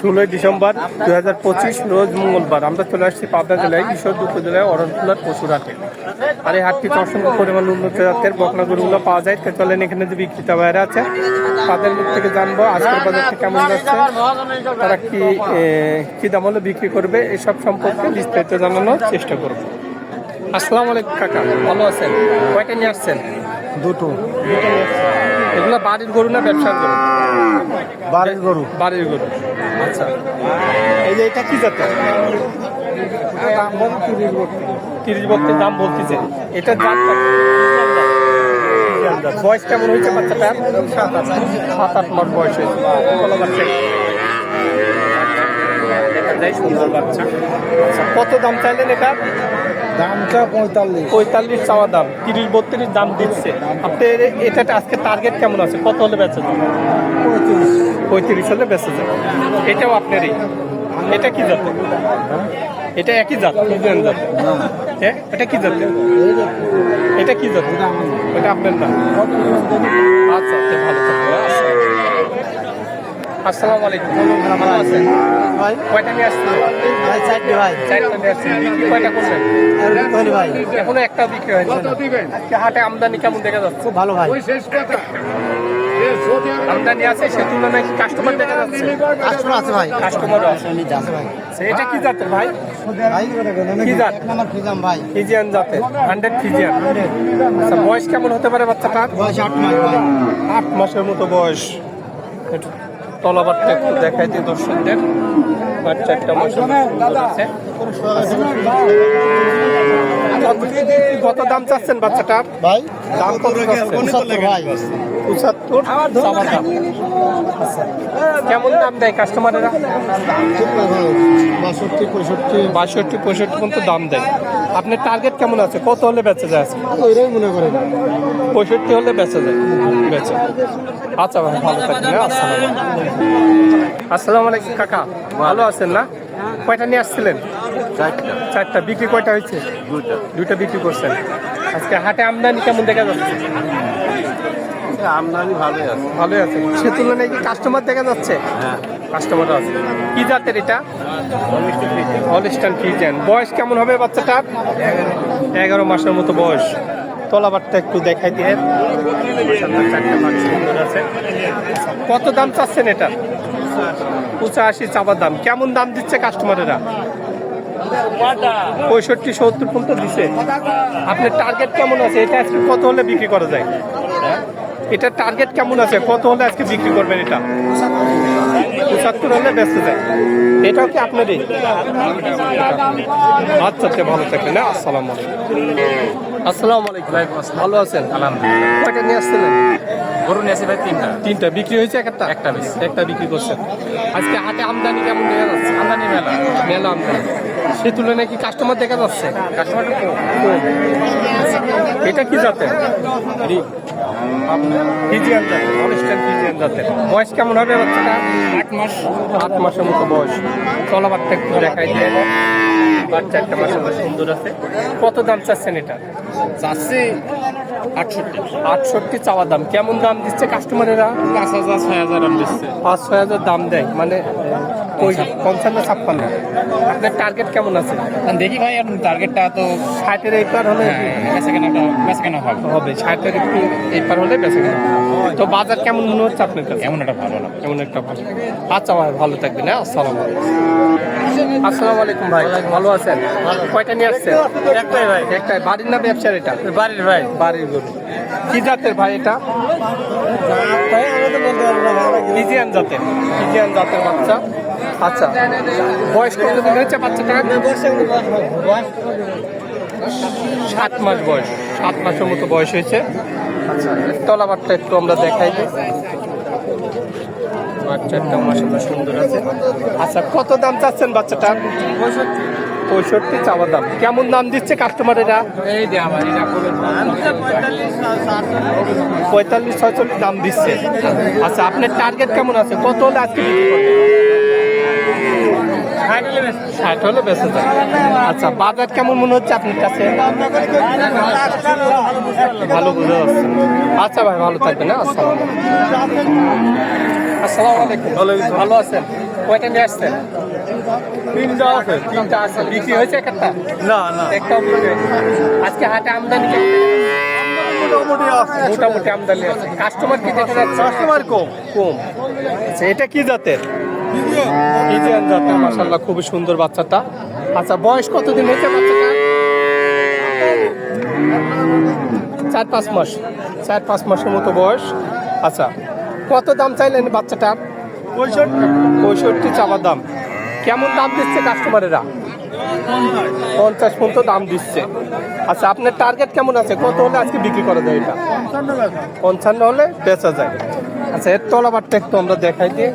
ষোলোই ডিসেম্বর দু হাজার পঁচিশ রোজ মঙ্গলবার। আমরা চলে আসছি পাবনা জেলায় ঈশ্বর উপজেলায় অরণখোলার পশুর হাটে আর এই হাটটিতে অসংখ্য পরিমাণ উন্নত জাতের বকনা গরুগুলো পাওয়া যায়। তো চলেন এখানে যে বিক্রেতা বাইরে আছে তাদের মুখ থেকে জানব আজকের বাজারটা কেমন যাচ্ছে তারা কি কি দাম হলে বিক্রি করবে এসব সম্পর্কে বিস্তারিত জানানোর চেষ্টা করব। আসসালামু আলাইকুম কাকা ভালো আছেন? কয়টা নিয়ে আসছেন? দুটো। এগুলো বাড়ির গরু না ব্যবসার গরু? বাড়ির গরু। বাড়ির গরু। আচ্ছা। এই যে এটা কি দাম তিরিশ বত্রিশ তিরিশ দাম বলতেছে। এটা জাত বয়স কেমন হয়েছে বাচ্চাটার? সাত আট। মাস বয়স। হয়েছে বাচ্চা? সুন্দর আচ্ছা কত দাম চাইলেন এটা? দামটা পঁয়তাল্লিশ। পঁয়তাল্লিশ চাওয়া দাম তিরিশ বত্রিশ দাম দিচ্ছে। আপনার এটা আজকে টার্গেট কেমন আছে? কত হলে বেচা যাবে? পঁয়ত্রিশ। পঁয়ত্রিশ হলে বেচা যাবে। এটাও আপনারই। এটা কি জাত? এটা একই জাত ইন্ডিয়ান জাত? হ্যাঁ এটা কি জাত? এটা কি জাত? এটা আপনার না আচ্ছা আচ্ছা ভালো থাকবে আসসালামু আলাইকুম। ভালো আছেন? ভাই? কয়টা নিয়ে আসছেন? ভাই চারটে ভাই। চারটা নিয়ে আসছেন। বিক্রি কয়টা করছেন? ভাই। এখনও একটা বিক্রি হয়েছে আজকে হাটে আমদানি কেমন দেখা যাচ্ছে? খুব ভালো ভাই। আমদানি আছে সে তুলনায় কাস্টমার দেখা যাচ্ছে? কাস্টমার আছে ভাই। কাস্টমারও আছে। আছে ভাই। আচ্ছা, এটা কি জাতের ভাই? ভাই কি জাত? ফিজাম ভাই। ফিজিয়ান জাতের। Hundred Friesian. আচ্ছা বয়স কেমন হতে পারে বাচ্চাটার? বয়স আট মাস আট মাসের মতো বয়স। একটু তলাবারটা একটু দেখাই দিই দর্শকদের বাচ্চা একটা মাসের মতো আছে। কত- দাম চাচ্ছেন বাচ্চাটার? ভাই দাম কত ভাই। পঁচাত্তর। কেমন দাম দেয় কাস্টমারেরা বাষট্টি পঁয়ষট্টি। বাষট্টি পঁয়ষট্টি পর্যন্ত দাম দেয়। আপনার টার্গেট কেমন আছে? কত হলে বেঁচে যায় আজকে? ওইটাই মনে করেন পঁয়ষট্টি হলে বেঁচে যায়। বেঁচে আচ্ছা ভাই ভালো থাকবেন। হ্যাঁ? আসসালাম আসসালামু আলাইকুম কাকা। ভালো আছেন না? কয়টা নিয়ে আসছিলেন? চারটা। বিক্রি কয়টা হয়েছে? দুইটা বিক্রি করছেন। আজকে হাটে আমদানি কেমন দেখা যাচ্ছে? আমদানি ভালোই আছে। ভালোই আছে। সে তুলনায় কি কাস্টমার দেখা যাচ্ছে? হ্যাঁ। কাস্টমার আছে। কি জাতের এটা? হলিস্টান ফিজেন বয়স কেমন হবে বাচ্চাটার? এগারো। মাসের মতো বয়স। তলাবারটা একটু দেখাই দিয়ে। কত দাম চাচ্ছেন এটা? পঁচাশি চাবার দাম। কেমন দাম দিচ্ছে কাস্টমারেরা পঁয়ষট্টি সত্তর পর্যন্ত দিচ্ছে আপনার টার্গেট কেমন আছে? এটা কত হলে বিক্রি করা যায়? এটা টার্গেট কেমন আছে? কত হলে আজকে বিক্রি করবেন এটা? পঁচাত্তর হলে ব্যস্ত যায় এটাও কি আপনারই? আচ্ছা আচ্ছা ভালো থাকবেন হ্যাঁ আসসালাম আসসালামু আলাইকুম। ভালো আছেন? আলহামদুলিল্লাহ। কয়টা নিয়ে আসছিলেন? গরু নিয়ে আসি ভাই তিনটা। তিনটা। বিক্রি হয়েছে একটা? একটা বেশি। একটা বিক্রি করছেন। আজকে হাটে আমদানি কেমন দেখা যাচ্ছে? আমদানি মেলা। মেলা আমদানি। সে তুলনায় কি কাস্টমার দেখা যাচ্ছে? কাস্টমার এটা কি জাতের? ফিজিয়ান জাতের অনুষ্ঠান ফিজিয়ান জাতের। বয়স কেমন হবে বাচ্চাটা? আট মাস। আট মাসের মতো বয়স। চলাবারটা একটু দেখাই দিয়ে বাচ্চা একটা মতো সুন্দর আছে। কত দাম চাচ্ছেন এটা? চাচ্ছি আটষট্টি। আটষট্টি চাওয়া দাম। কেমন দাম দিচ্ছে কাস্টমারেরা পাঁচ হাজার ছয় হাজার আম দিচ্ছে। পাঁচ ছয় হাজার দাম দেয়। মানে পঞ্চান্ন ছাপ্পান্ন। আপনার টার্গেট কেমন আছে? দেখি ভাই আপনার টার্গেটটা তো ষাটের এই পার হলে বেচা কেনা হবে হবে ষাটের একটু এই পার হলে বেঁচে গেল তো বাজার কেমন মনে হচ্ছে আপনার কাছে? এমন একটা ভালো না। এমন একটা ভালো। আচ্ছা ভাই ভালো থাকবেন হ্যাঁ? আসসালাম আসসালামু আলাইকুম ভাই। ভালো আছেন? কয়টা নিয়ে আসছেন? একটাই ভাই। একটাই। বাড়ির না ব্যবসার এটা? বাড়ির ভাই। বাড়ির গরু। কি জাতের ভাই এটা? ভাই আমাদের বলতে পারব না ভালো লাগে ফিজিয়ান জাতের। ফিজিয়ান জাতের বাচ্চা। আচ্ছা। বয়স কত দিন হয়েছে বাচ্চাটা সাত মাস বয়স। সাত মাসের মতো বয়স হয়েছে। আচ্ছা তলাবারটা একটু আমরা দেখাই বাচ্চাটা মাসাল্লাহ সুন্দর আছে। আচ্ছা কত দাম চাচ্ছেন বাচ্চাটা? পঁয়ষট্টি। চাওয়া দাম। কেমন দাম দিচ্ছে কাস্টমারেরা পঁয়তাল্লিশ ছয়চল্লিশ দাম দিচ্ছে। আচ্ছা আপনার টার্গেট কেমন আছে? কত হলে আজকে ষাট হলে বেঁচে যায়। আচ্ছা বাজার কেমন মনে হচ্ছে আপনার কাছে? ভালো বুঝে যাচ্ছে। আচ্ছা ভাই ভালো থাকবেন হ্যাঁ আসসালাম আসসালামু আলাইকুম। ভালো আছেন? কয়টা নিয়ে আসছেন? তিনটা আছে। তিনটা আছে। বিক্রি হয়েছে একটা? না না। একটা আজকে হাটে আমদানি? মোটামুটি মোটামুটি আমদানি আছে। কাস্টমার কি দেখা যাচ্ছে? কাস্টমার কম। কম। আচ্ছা এটা কি জাতের? ইন্ডিয়ান জাতের মাসাল্লাহ খুবই সুন্দর বাচ্চাটা। আচ্ছা বয়স কতদিন হয়েছে বাচ্চাটা? চার পাঁচ মাস চার পাঁচ মাসের মতো বয়স। আচ্ছা কত দাম চাইলেন বাচ্চাটার পঁয়ষট্টি। পঁয়ষট্টি চাওয়ার দাম। কেমন দাম দিচ্ছে কাস্টমারেরা? পঞ্চাশ পর্যন্ত দাম দিচ্ছে। আচ্ছা আপনার টার্গেট কেমন আছে? কত হলে আজকে বিক্রি করা যায় এটা? পঞ্চান্ন হলে বেচা যায়। আচ্ছা এর তলাবারটা একটু আমরা দেখাই দিই।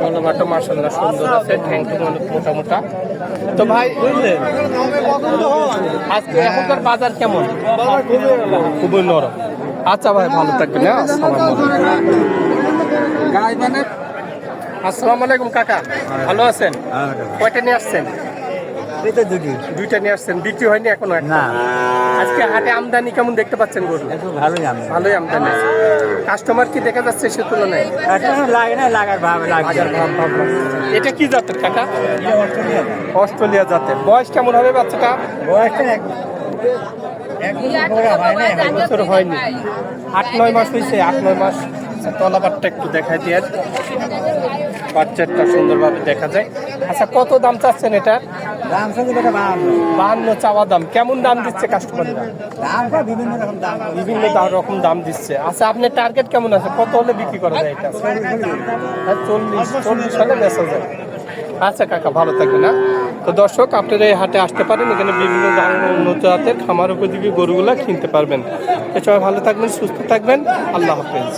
তলাবারটা মার্শাল্লাহ সুন্দর আছে থ্যাংক ইউ অনেক মোটা মোটা তো ভাই বুঝলেন আজকে এখনকার বাজার কেমন? খুবই নরম। আচ্ছা ভাই ভালো থাকবেন হ্যাঁ আসসালামু আলাইকুম। গাই আসসালামু আলাইকুম কাকা। ভালো আছেন? কয়টা নিয়ে আসছেন? এই তো দুটি। দুইটা নিয়ে আসছেন বিক্রি হয়নি এখনও না। আজকে হাটে আমদানি কেমন দেখতে পাচ্ছেন গরু? একটু ভালোই আমি ভালোই আমদানি কাস্টমার কি দেখা যাচ্ছে সে তুলনায়? লাগে না লাগার ভাব ভাব এটা কি জাতের কাকা? অস্ট্রেলিয়া জাতের। বয়স কেমন হবে বাচ্চাটা? বয়সটা এক বছর হয় হয়নি। আট নয় মাস হয়েছে আট নয় মাস। আচ্ছা, তলাবারটা একটু দেখাই দিয়ে। বাচ্চাটা সুন্দরভাবে দেখা যায়। আচ্ছা কত দাম চাচ্ছেন এটার? দাম বাহান্ন। চাওয়া দাম। কেমন দাম দিচ্ছে কাস্টমাররা দাম বিভিন্ন রকম দাম। বিভিন্ন রকম দাম দিচ্ছে। আচ্ছা আপনার টার্গেট কেমন আছে? কত হলে বিক্রি করা যায় এটা? হ্যাঁ, চল্লিশ। চল্লিশ হলে বেচা যায়। আচ্ছা কাকা ভালো না তো দর্শক আপনারা এই হাটে আসতে পারেন। এখানে বিভিন্ন ধরনের উন্নত জাতের খামার উপযোগী গরুগুলা কিনতে পারবেন। সবাই ভালো থাকবেন সুস্থ থাকবেন। আল্লাহ হাফেজ।